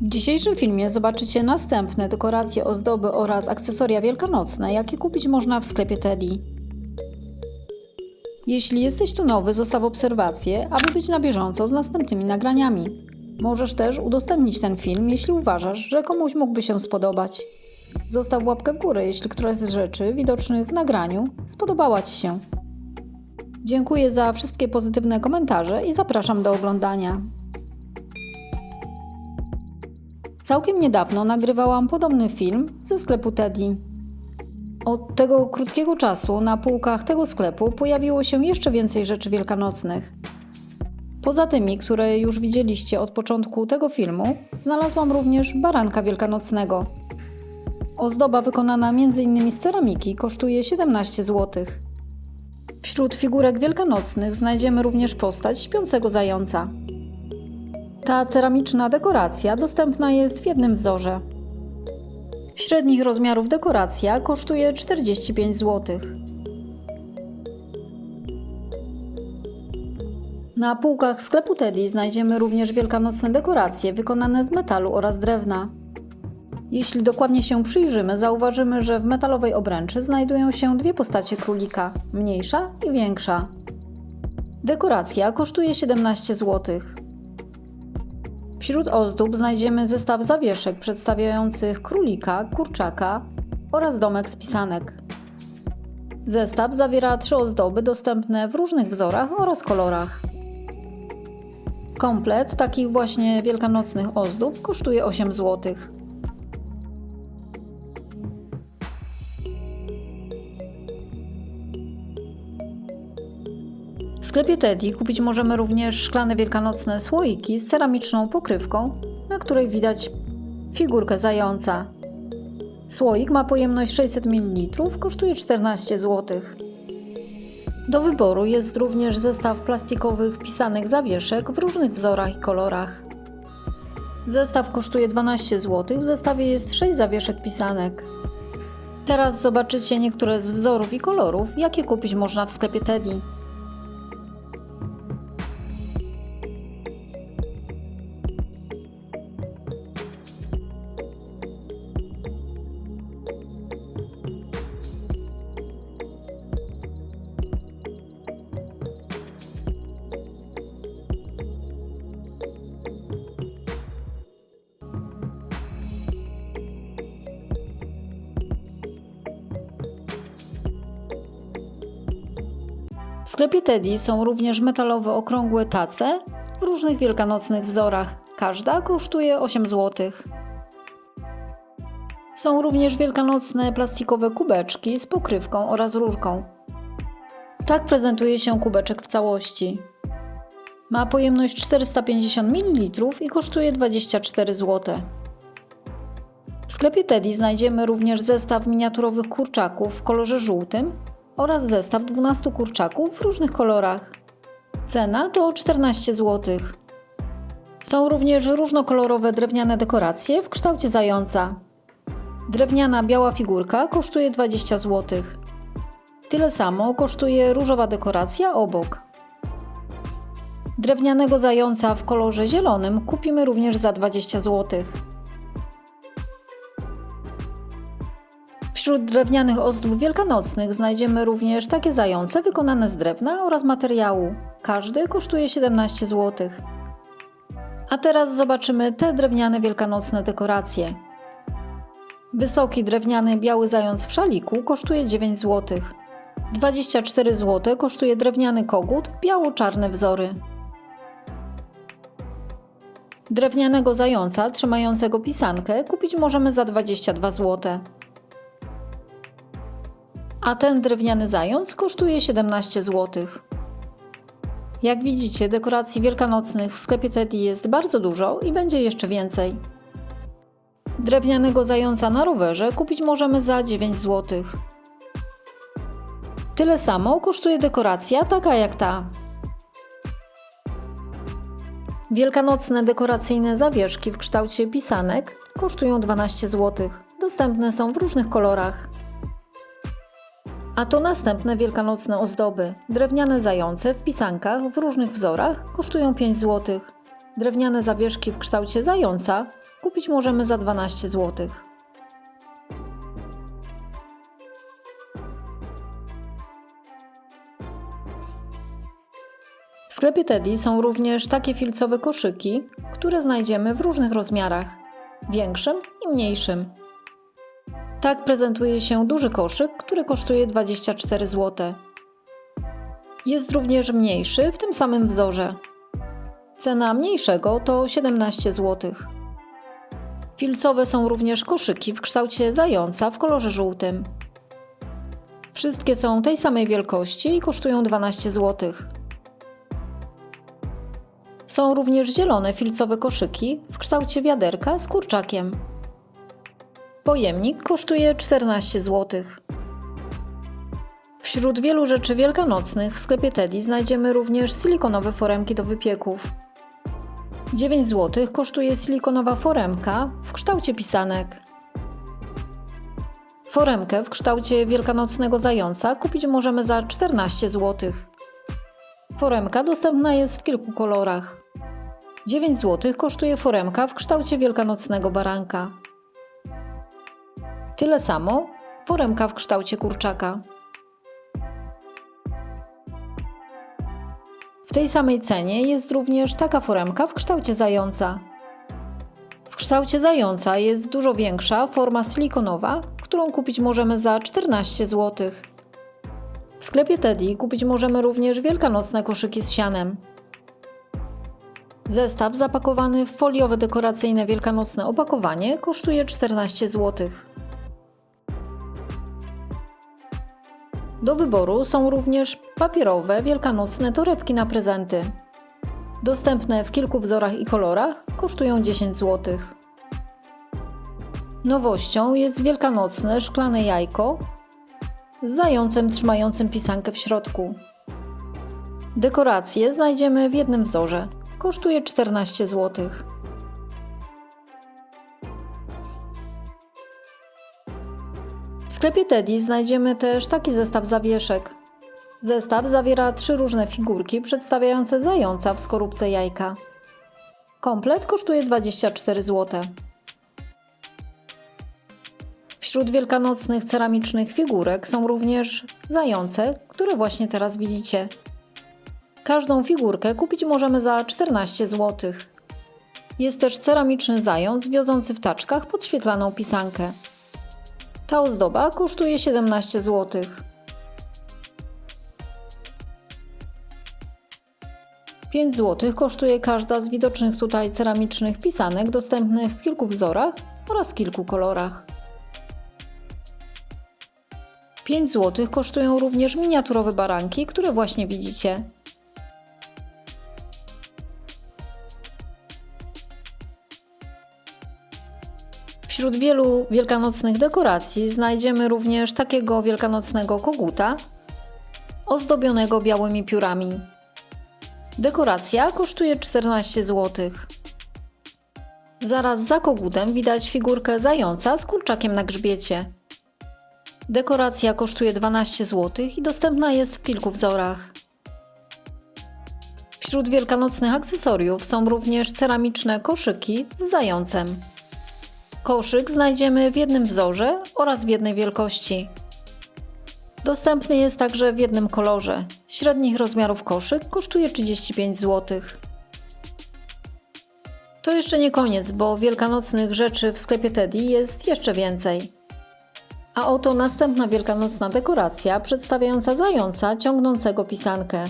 W dzisiejszym filmie zobaczycie następne dekoracje, ozdoby oraz akcesoria wielkanocne, jakie kupić można w sklepie Teddy. Jeśli jesteś tu nowy, zostaw obserwację, aby być na bieżąco z następnymi nagraniami. Możesz też udostępnić ten film, jeśli uważasz, że komuś mógłby się spodobać. Zostaw łapkę w górę, jeśli któraś z rzeczy widocznych w nagraniu spodobała Ci się. Dziękuję za wszystkie pozytywne komentarze i zapraszam do oglądania. Całkiem niedawno nagrywałam podobny film ze sklepu Teddy. Od tego krótkiego czasu na półkach tego sklepu pojawiło się jeszcze więcej rzeczy wielkanocnych. Poza tymi, które już widzieliście od początku tego filmu, znalazłam również baranka wielkanocnego. Ozdoba wykonana m.in. z ceramiki kosztuje 17 zł. Wśród figurek wielkanocnych znajdziemy również postać śpiącego zająca. Ta ceramiczna dekoracja dostępna jest w jednym wzorze. Średnich rozmiarów dekoracja kosztuje 45 zł. Na półkach sklepu Teddy znajdziemy również wielkanocne dekoracje wykonane z metalu oraz drewna. Jeśli dokładnie się przyjrzymy, zauważymy, że w metalowej obręczy znajdują się dwie postacie królika mniejsza i większa. Dekoracja kosztuje 17 zł. Wśród ozdób znajdziemy zestaw zawieszek przedstawiających królika, kurczaka oraz domek z pisanek. Zestaw zawiera trzy ozdoby dostępne w różnych wzorach oraz kolorach. Komplet takich właśnie wielkanocnych ozdób kosztuje 8 zł. W sklepie Teddy kupić możemy również szklane wielkanocne słoiki z ceramiczną pokrywką, na której widać figurkę zająca. Słoik ma pojemność 600 ml, kosztuje 14 zł. Do wyboru jest również zestaw plastikowych pisanych zawieszek w różnych wzorach i kolorach. Zestaw kosztuje 12 zł, w zestawie jest 6 zawieszek pisanek. Teraz zobaczycie niektóre z wzorów i kolorów, jakie kupić można w sklepie Teddy. Sklepie Teddy są również metalowe okrągłe tace w różnych wielkanocnych wzorach. Każda kosztuje 8 zł. Są również wielkanocne plastikowe kubeczki z pokrywką oraz rurką. Tak prezentuje się kubeczek w całości. Ma pojemność 450 ml i kosztuje 24 zł. W sklepie Teddy znajdziemy również zestaw miniaturowych kurczaków w kolorze żółtym oraz zestaw 12 kurczaków w różnych kolorach. Cena to 14 zł. Są również różnokolorowe drewniane dekoracje w kształcie zająca. Drewniana biała figurka kosztuje 20 zł. Tyle samo kosztuje różowa dekoracja obok. Drewnianego zająca w kolorze zielonym kupimy również za 20 zł. Wśród drewnianych ozdób wielkanocnych znajdziemy również takie zające wykonane z drewna oraz materiału. Każdy kosztuje 17 zł. A teraz zobaczymy te drewniane wielkanocne dekoracje. Wysoki drewniany biały zając w szaliku kosztuje 9 zł. 24 zł kosztuje drewniany kogut w biało-czarne wzory. Drewnianego zająca trzymającego pisankę kupić możemy za 22 zł a ten drewniany zając kosztuje 17 zł. Jak widzicie, dekoracji wielkanocnych w sklepie Teddy jest bardzo dużo i będzie jeszcze więcej. Drewnianego zająca na rowerze kupić możemy za 9 zł. Tyle samo kosztuje dekoracja taka jak ta. Wielkanocne dekoracyjne zawieszki w kształcie pisanek kosztują 12 zł. Dostępne są w różnych kolorach. A to następne wielkanocne ozdoby. Drewniane zające w pisankach w różnych wzorach kosztują 5 zł. Drewniane zawieszki w kształcie zająca kupić możemy za 12 zł. W sklepie Teddy są również takie filcowe koszyki, które znajdziemy w różnych rozmiarach większym i mniejszym. Tak prezentuje się duży koszyk, który kosztuje 24 zł. Jest również mniejszy w tym samym wzorze. Cena mniejszego to 17 zł. Filcowe są również koszyki w kształcie zająca w kolorze żółtym. Wszystkie są tej samej wielkości i kosztują 12 zł. Są również zielone filcowe koszyki w kształcie wiaderka z kurczakiem. Pojemnik kosztuje 14 zł. Wśród wielu rzeczy wielkanocnych w sklepie Teddy znajdziemy również silikonowe foremki do wypieków. 9 zł kosztuje silikonowa foremka w kształcie pisanek. Foremkę w kształcie wielkanocnego zająca kupić możemy za 14 zł. Foremka dostępna jest w kilku kolorach. 9 zł kosztuje foremka w kształcie wielkanocnego baranka. Tyle samo foremka w kształcie kurczaka. W tej samej cenie jest również taka foremka w kształcie zająca. W kształcie zająca jest dużo większa forma silikonowa, którą kupić możemy za 14 zł. W sklepie Teddy kupić możemy również wielkanocne koszyki z sianem. Zestaw zapakowany w foliowe dekoracyjne wielkanocne opakowanie kosztuje 14 zł. Do wyboru są również papierowe wielkanocne torebki na prezenty. Dostępne w kilku wzorach i kolorach kosztują 10 zł. Nowością jest wielkanocne szklane jajko z zającem trzymającym pisankę w środku. Dekoracje znajdziemy w jednym wzorze. Kosztuje 14 zł. Sklepie Teddy znajdziemy też taki zestaw zawieszek. Zestaw zawiera trzy różne figurki przedstawiające zająca w skorupce jajka. Komplet kosztuje 24 zł. Wśród wielkanocnych ceramicznych figurek są również zające, które właśnie teraz widzicie. Każdą figurkę kupić możemy za 14 zł. Jest też ceramiczny zając wiozący w taczkach podświetlaną pisankę. Ta ozdoba kosztuje 17 zł. Pięć zł kosztuje każda z widocznych tutaj ceramicznych pisanek dostępnych w kilku wzorach oraz kilku kolorach. 5 zł kosztują również miniaturowe baranki, które właśnie widzicie. Wśród wielu wielkanocnych dekoracji znajdziemy również takiego wielkanocnego koguta ozdobionego białymi piórami. Dekoracja kosztuje 14 zł. Zaraz za kogutem widać figurkę zająca z kurczakiem na grzbiecie. Dekoracja kosztuje 12 zł i dostępna jest w kilku wzorach. Wśród wielkanocnych akcesoriów są również ceramiczne koszyki z zającem. Koszyk znajdziemy w jednym wzorze oraz w jednej wielkości. Dostępny jest także w jednym kolorze. Średnich rozmiarów koszyk kosztuje 35 zł. To jeszcze nie koniec, bo wielkanocnych rzeczy w sklepie Teddy jest jeszcze więcej. A oto następna wielkanocna dekoracja przedstawiająca zająca ciągnącego pisankę.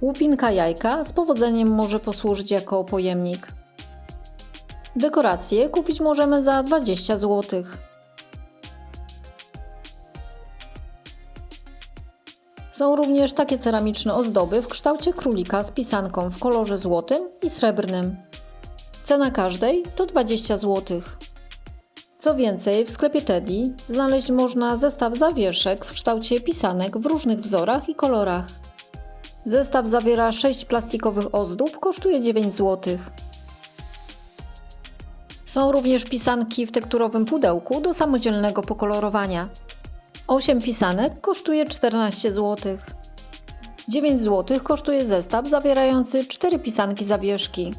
Łupinka jajka z powodzeniem może posłużyć jako pojemnik. Dekoracje kupić możemy za 20 zł. Są również takie ceramiczne ozdoby w kształcie królika z pisanką w kolorze złotym i srebrnym. Cena każdej to 20 zł. Co więcej, w sklepie Teddy znaleźć można zestaw zawieszek w kształcie pisanek w różnych wzorach i kolorach. Zestaw zawiera 6 plastikowych ozdób, kosztuje 9 zł. Są również pisanki w tekturowym pudełku do samodzielnego pokolorowania. 8 pisanek kosztuje 14 zł. 9 zł kosztuje zestaw zawierający 4 pisanki zawieszki.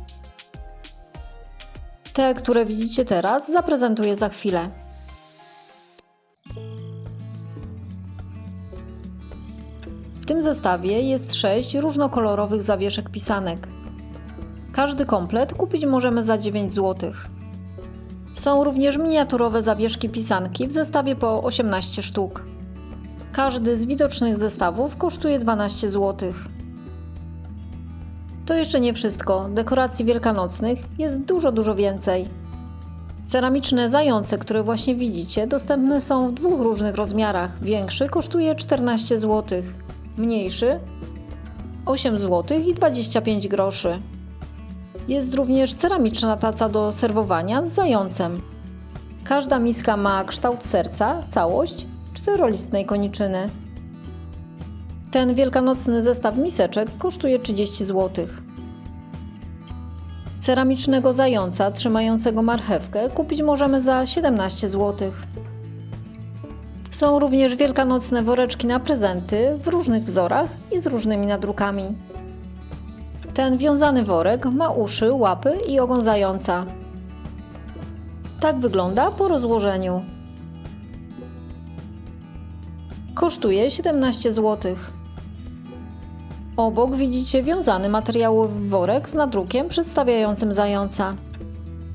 Te, które widzicie teraz, zaprezentuję za chwilę. W tym zestawie jest 6 różnokolorowych zawieszek pisanek. Każdy komplet kupić możemy za 9 zł. Są również miniaturowe zawieszki pisanki w zestawie po 18 sztuk. Każdy z widocznych zestawów kosztuje 12 zł. To jeszcze nie wszystko. Dekoracji wielkanocnych jest dużo, dużo więcej. Ceramiczne zające, które właśnie widzicie, dostępne są w dwóch różnych rozmiarach. Większy kosztuje 14 zł, mniejszy 8 zł i 25 groszy. Jest również ceramiczna taca do serwowania z zającem. Każda miska ma kształt serca, całość czterolistnej koniczyny. Ten wielkanocny zestaw miseczek kosztuje 30 zł. Ceramicznego zająca trzymającego marchewkę kupić możemy za 17 zł. Są również wielkanocne woreczki na prezenty w różnych wzorach i z różnymi nadrukami. Ten wiązany worek ma uszy, łapy i ogon zająca. Tak wygląda po rozłożeniu. Kosztuje 17 zł. Obok widzicie wiązany materiałowy worek z nadrukiem przedstawiającym zająca.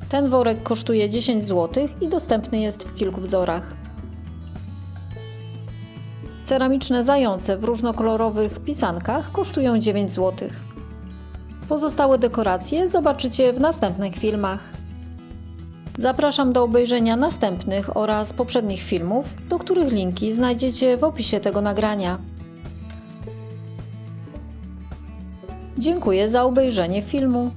Ten worek kosztuje 10 zł i dostępny jest w kilku wzorach. Ceramiczne zające w różnokolorowych pisankach kosztują 9 zł. Pozostałe dekoracje zobaczycie w następnych filmach. Zapraszam do obejrzenia następnych oraz poprzednich filmów, do których linki znajdziecie w opisie tego nagrania. Dziękuję za obejrzenie filmu.